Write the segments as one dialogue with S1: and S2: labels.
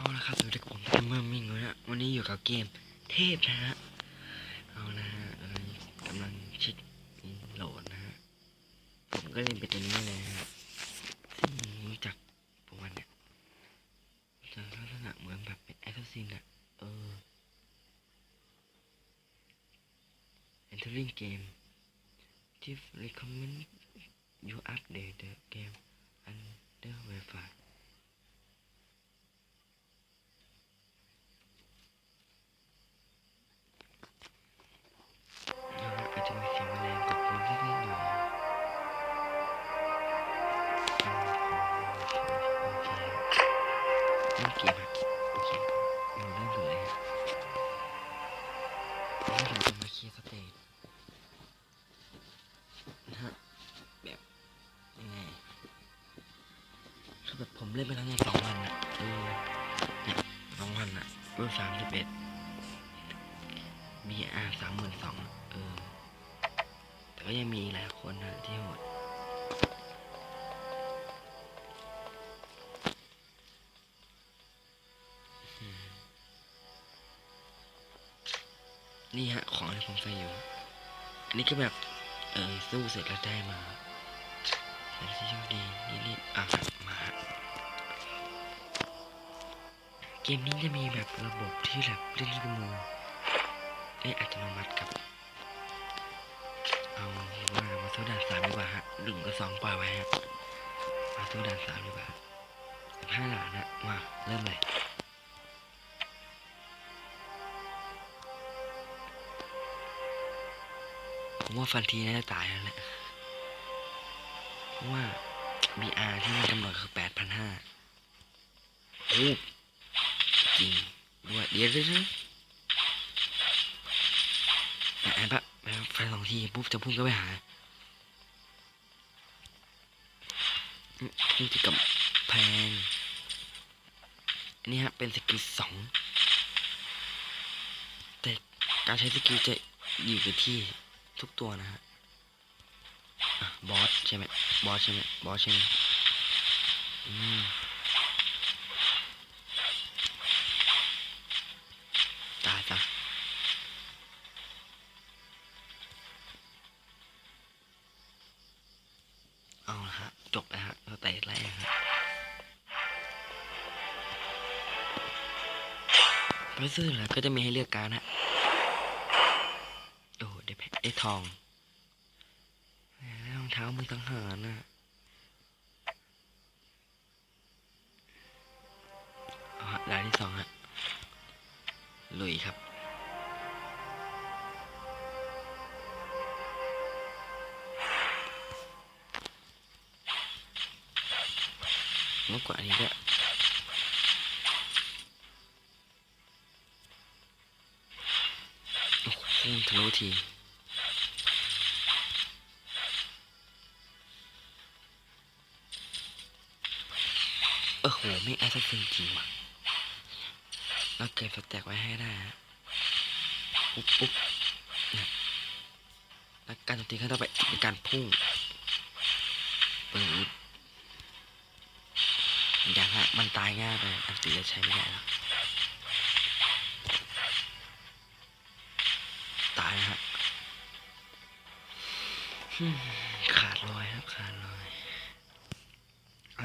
S1: เอาละครับสวัสดีครับผมเป็นเมื่อมิงนะฮะวันนี้อยู่กับเกมเทพนะฮะเอานะฮะกำลังชิดโหลดนะฮะผมก็เล่นเป็นตัวนี้เลยฮะซึ่งรู้จักประวันเนี่ยจะลักษณะเหมือนแบบเป็นแอสซัสซินอะเออ entering game Chief recommend you update the game under verify นี่ฮะของที่ผมใส่อยู่ อันนี้ก็แบบ เออสู้เสร็จแล้วได้มาแต่ที่โชคดีนี่รีบอะมา เกมนี้จะมีแบบระบบที่แบบเล่นด้วยมือเอ้อัตโนมัติครับ เอาว่ามาสู้ด่านสามดีกว่าฮะหนึ่งกับสองปล่อยไว้ฮะมาสู้ด่านสามดีกว่าสิบห้าหลานนะมาเริ่มเลย ผมว่าฟันทีน่าจะตายแล้วแหละเพราะว่า BR ที่มันกำหนดคือแปดพันห้าโอ้จริงด้วยเดี๋ยวเดี๋ยวเลยวไอ้ปะไอ้ไฟสองทีปุ๊บจะพุ่งก็ไปหาอืมนี่กับแพงอันนี้ฮะเป็นสกิลสองแต่การใช้สกิลจะอยู่กับที่ ทุกตัวนะฮะบอสใช่ไหมบอสใช่ไหมบอสใช่ไหมอืมตายจ้ะเอาละฮะ จบแล้วฮะสเตจแรกฮะไปซื้อแล้วก็จะมีให้เลือกการฮะ โอ้ได้ทองรองเท้ามือสังหารนะเอาฮะรายที่สองฮะลุยครับมากกว่านนี้ด้วยโอ้โหทะลุที โหไม่แอสซัสซินจริงว่ะเราเก็บสแต็กไว้ให้ได้ฮะปุ๊บปุ๊บนี่ยแล้วการโจมตีขั้นต่อไปเป็นการพุ่งปืดอย่างฮะมันตายง่ายไปอันตีจะใช้ไม่ได้แล้วตายฮะฮึ่มขาดลอยครับขาดลอย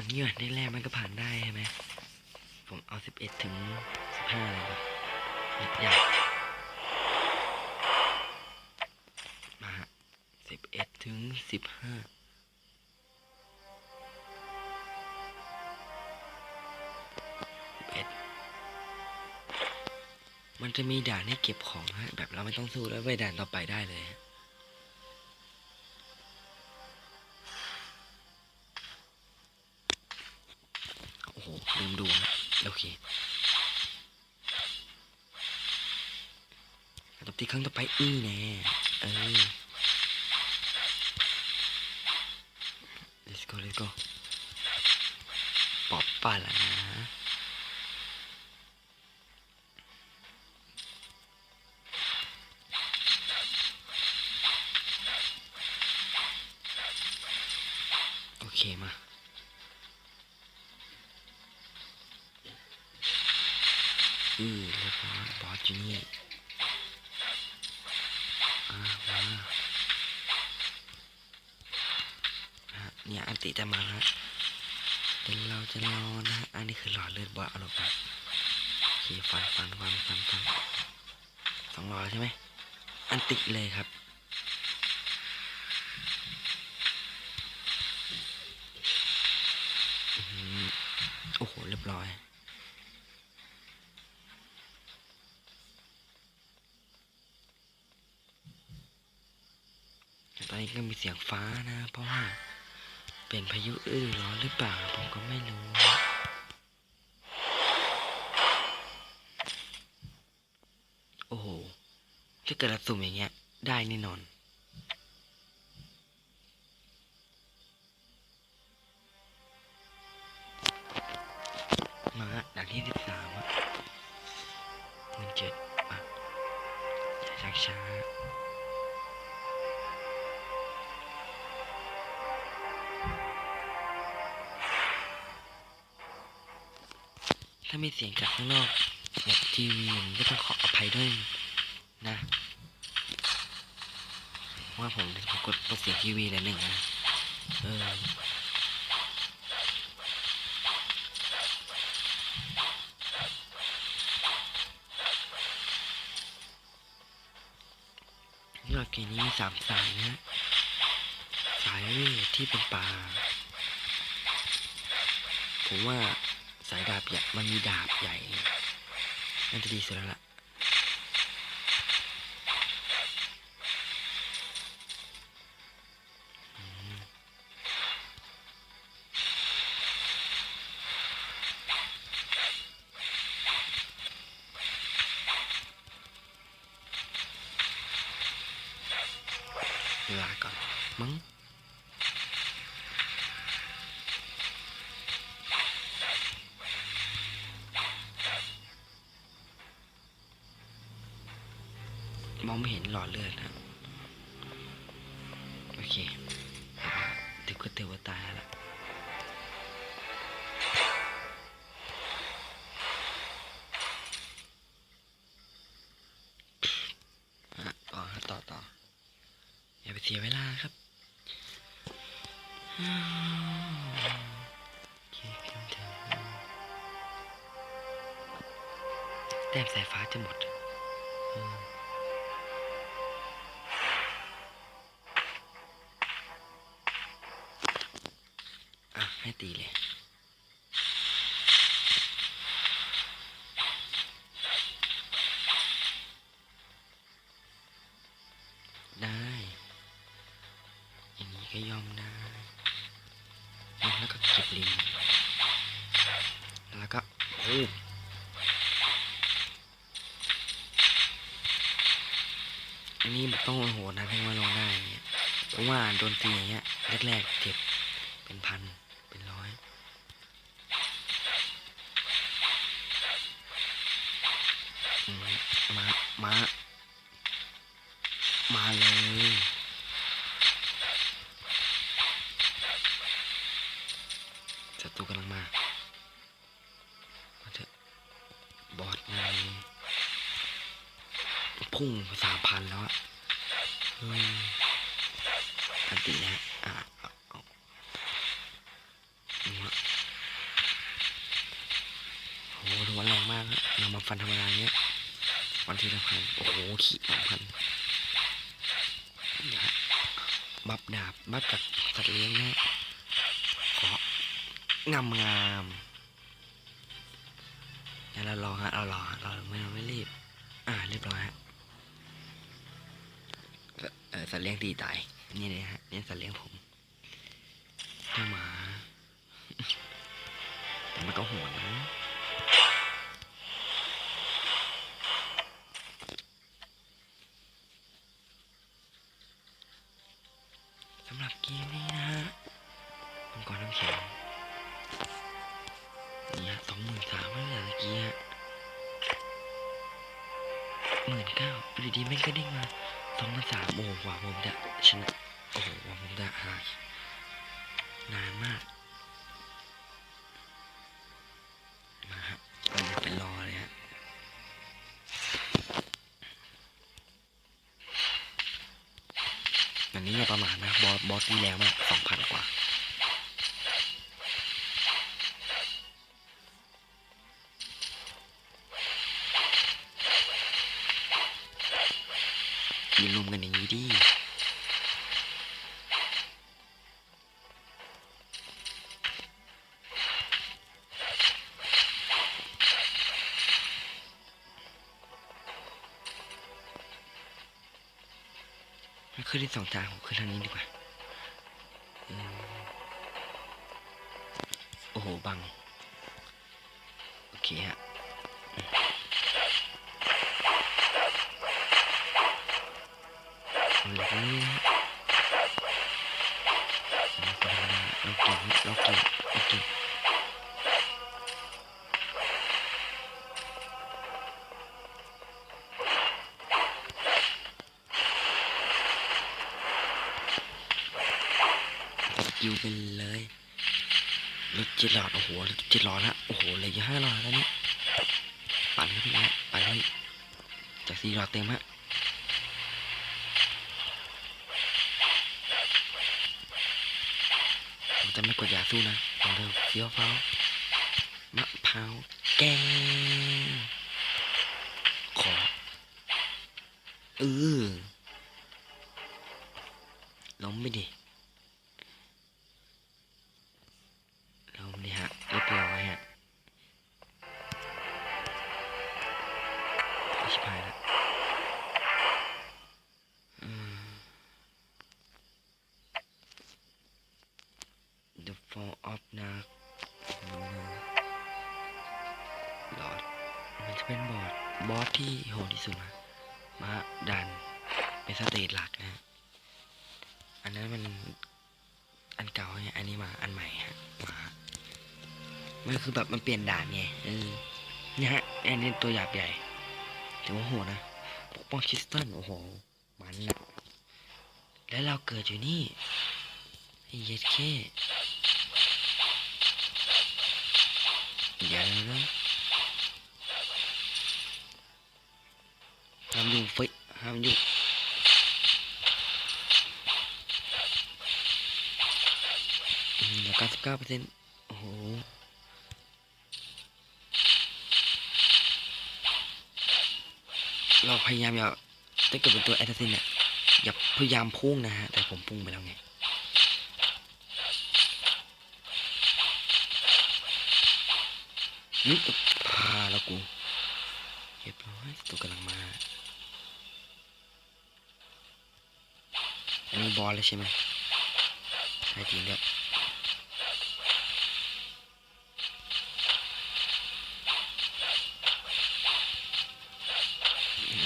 S1: เอาเงี้ยได้แรกมันก็ผ่านได้ใช่ไหมผมเอาสิบเอ็ดถึงสิบห้าเลยครับเม็ดใหญ่มาสิบเอ็ดถึงสิบห้ามันจะมีด่านให้เก็บของฮะแบบเราไม่ต้องสู้แล้วไปด่านต่อไปได้เลยฮะ ไปอีแน่เออ let's go let's go ปอบป่าละนะโอเคมาอือเรียบร้อยบอสอยู่นี่ เนี่ยอันติจะมาแล้วเดี๋ยวเราจะรอนะฮะอันนี้คือหลอดเลือดบอสเอาลงไปโอเคฟันฟันฟันฟันฟันสองหลอดใช่ไหมอันติเลยครับโอ้โหเรียบร้อย ก็มีเสียงฟ้านะ เพราะว่าเป็นพายุอื้อร้อนหรือเปล่าผมก็ไม่รู้ โอ้โหถ้าเกิดเราสุ่มอย่างเงี้ย ได้แน่นอนามีเสียงจากข้างนอกแบบทีวีผมก็ต้องขออภัยด้วยนะเพราะว่าผมผมกดเปิดเสียงทีวีเลยหนึ่งนะเออรับเกมนี้มีสามสายนะ สายทที่เป็นป่าผมว่า สายดาบใหญ่มันมีดาบใหญ่น่าจะดีสุดแล้วล่ะ มองไม่เห็นหลอดเลือดนะโอเคเดี๋ยวก็เตวาตายแล้ว ပဲတည်လဲ။ มามามาเลยศัตรูกำลังมา มาเถอะบอสไงพุ่งสามพันแล้วอะเฮ้ยอันตีนะอะโอ้โหถือว่าแรงมากฮะเรามาฟันธรรมดาเนี้ย วันที่ละพันโอ้โหขีดสองพันนะฮะบับดาบบับจากสัตว์เลี้ยงนะของามงามงั้นเรารอฮะเรารอเราไม่เราไม่รีบ อ่าเรียบร้อยฮะเออสัตว์เลี้ยงตีตายนี่เลยฮะนี่สัตว์เลี้ยงผมเจ้าหมาแต่มันก็โหดนะ สำหรับเกมนี้นะฮะมังกรน้ำแข็งนี่ฮะสองหมื่นสามเมื่อกี้ฮะหมื่นเก้าอยู่ดีแม่งก็เด้งมาสองหมื่นสามโอ้โหกว่าผมจะชนะโอ้โหกว่าผมจะหายนานมาก มาฮะเราอย่าไปรอ อสที่แล้วมันสองพันกว่าอย่าลุมกันอย่างนี้ดิขึ้นที่สองทางผมขึ้นทางนี้ดีกว่า บัง โอเคฮะอืมเอาเหล็กนี้นะฮะเราเก่งเราเก่งเราเก่งสกิลไปเลย รถเจ็ดหลอดโอ้โหรถเจ็ดหลอดละโอ้โหเหลืออยู่ห้าหลอดแล้วนี่ปั่นขึ้นไปฮะปั่นให้จากสี่หลอดเต็มฮะผมจะไม่กดยาสู้นะผมเดิมเฟี้ยวฟ้ามะพร้าวแกงขอเออล้มไปดิล้ม ดิฮะเรียบร้อยฮะชิบหายแล้วอืม The Fall of Narc หลอดมันจะเป็นบอสบอสที่โหดที่สุดนะมาดัน เป็นสเตจหลักนะ อันนั้นมันอันเก่าไงอันนี้มาอันใหม่ฮะมา มันคือแบบมันเปลี่ยนด่านไงเออนี่ยฮะอันนี้ตัวหยาบใหญ่ถือว่าโหดนะปกป้องคริสตัลโอ้โห มันนะแล้วเราเกิดอยู่นี่เย็ดเคอย่าเลยนะห้ามยุ่งฟยห้ามยุ่งเหลือเก้าสิบเก้าเปอร์เซ็นต์โอ้โห เราพยายามอย่าถ้าเกิดเป็นตัวแอสซัสซินเนี่ยอย่าพยายามพุ่งนะฮะ แต่ผมพุ่งไปแล้วไงนี่พาแล้วกูเรียบร้อยตัวกำลังมา อันนี้บอลเลยใช่ไหมใช่จริงด้วย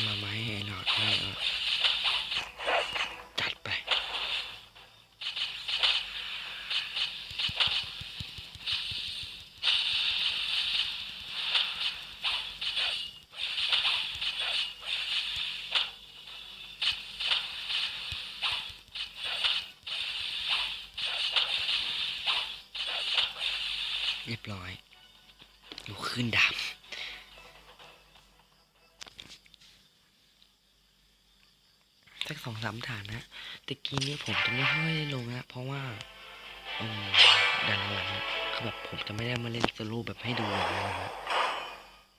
S1: มาไหมไอ้หนอดให้เอาจัดไป เรียบร้อยลุกขึ้นดำามฐานนะตะกี้นี้ผมจะไม่ค่อยลงนะเพราะว่าอืมดันหลังคือแบบผมจะไม่ได้มาเล่นโซโลแบบให้ดูนะฮะ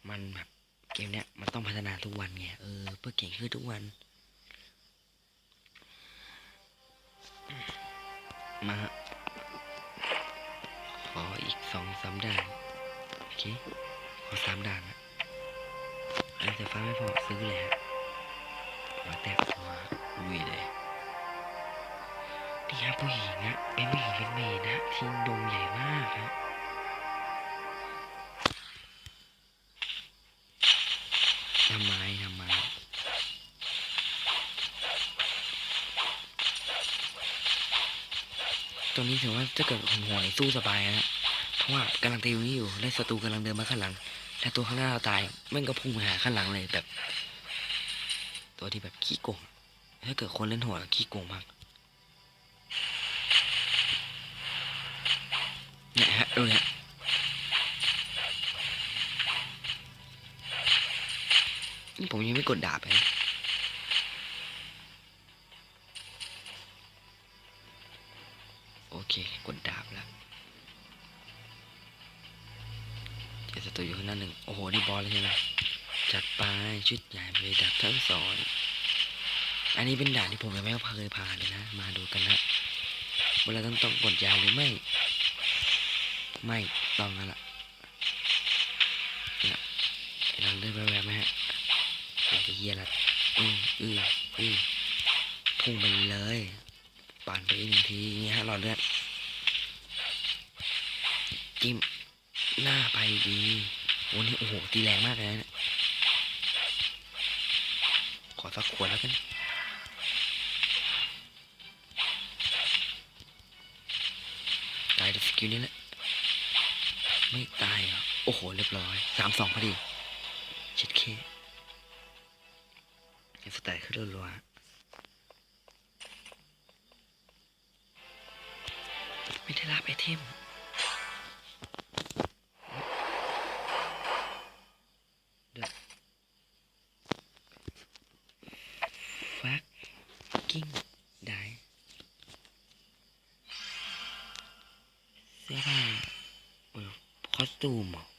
S1: มันแบบเกมเนี้ยมันต้องพัฒนาทุกวันไงเออเพื่อเก่งขึ้นทุกวัน มาขออีกสองสามด่านโอเคขอสามด่านนะอันแต่ฟ้าไม่พอซื้อเลยฮะ มาแตกตัวลุยเลยนี่ฮะผู้หญิงนะเป็นผู้หญิงเป็นเมย์นะทิ้งดงใหญ่มากฮะทำไมทำไมตัวนี้ถือว่าถ้าเกิดหวยสู้สบายนะเพราะว่ากำลังตีตรงนี้อยู่และศัตรูกำลังเดินมาข้างหลัง และตัวข้างหน้าเราตายแม่งก็พุ่งมาหาข้างหลังเลยแบบ ตัวที่แบบขี้โกง ถ้าเกิดคนเล่นหัวขี้โกงมากเนี่ยฮะดูเนี่ยนี่ผมยังไม่กดดาบเลยโอเค กดดาบแล้วเจอศัตรูอยู่ข้างหน้าหนึ่งโอ้โห นี่บอสเลยใช่ไหม จัดไปชุดใหญ่ไปเลยดาบทั้งสองอันนี้เป็นด่านที่ผมยังไม่เคยผ่านเลยนะ มาดูกันนะเวลาต้องต้องกดยาหรือไม่ ไม่ต้องกันละเนี่ยเราเลื่อนไปแบบไหมฮะเราจะเยียละอืออืออือพุ่งไปเลยปั่นไปอีกหนึ่งทีอย่างเงี้ยฮะรอเลือดจิ้มหน้าไปดีโอ้นี่โอ้โหตีแรงมากเลยนะ สักขวดแล้วกันตายด้วยสกิลนี้แหละไม่ตายเหรอโอ้โห เรียบร้อยสามสองพอดีเช็ดเคยังสแตทขึ้นรัวๆไม่ได้รับไอเทม เดอะฟักกิ้งได้ เสื้อผ้าเออ คอ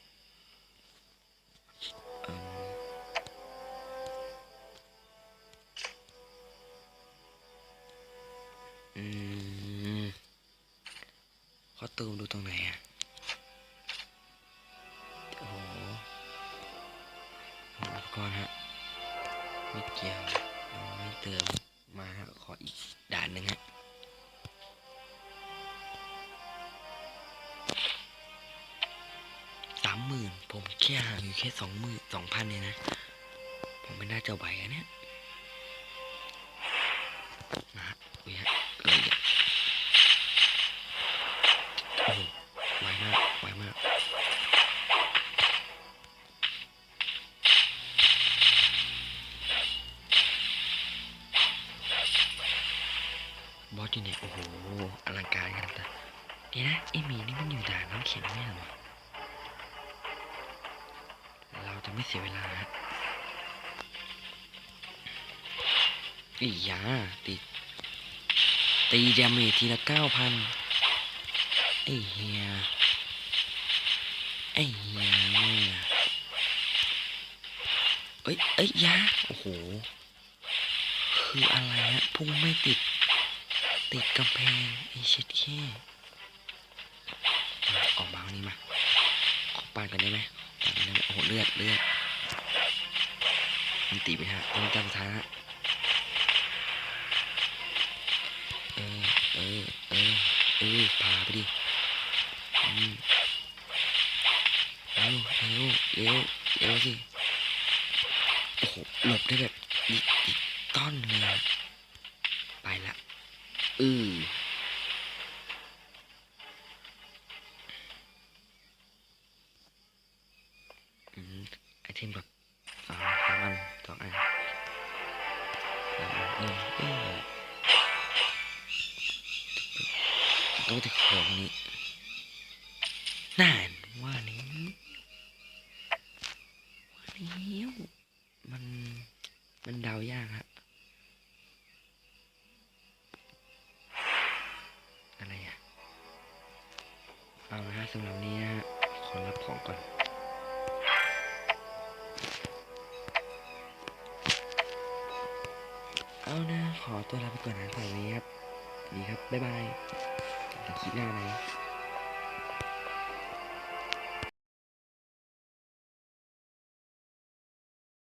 S1: ผมแค่ห่างอยู่แค่สองมื่นสองพันเนี่ยนะ ผมไม่น่าจะไหวอะเนี่ยมาฮะอุ้ยฮะเลยโอ้โหไวมากไวมากบอสอยู่เนี่ยโอ้โหอลังการขนาดนั้นเดี๋ยวนะไอหมีนี่มันอยู่ด่านน้ำแข็งไม่เหรอ ไม่เสียเวลาอียาตีตีดาเมจทีละเก้าพันไอ้เฮียไอ้เฮียเอ้ยเอ้ยยาโอ้โห คืออะไรฮะพุ่งไม่ติด ติดกำแพง ไอ้เช็ดแค่มาออกมาวันนี้มา ขอปาดกันได้ไหมปาดกันได้ไหม โอ้โหเลือดเลือดมันตีไปฮะต้องจำท้าเออเออเออเออพาไปดิอืมเร็วเร็วเร็วเร็วสิโอ้โหหลบได้แบบดิดิต้อนเลย นั่น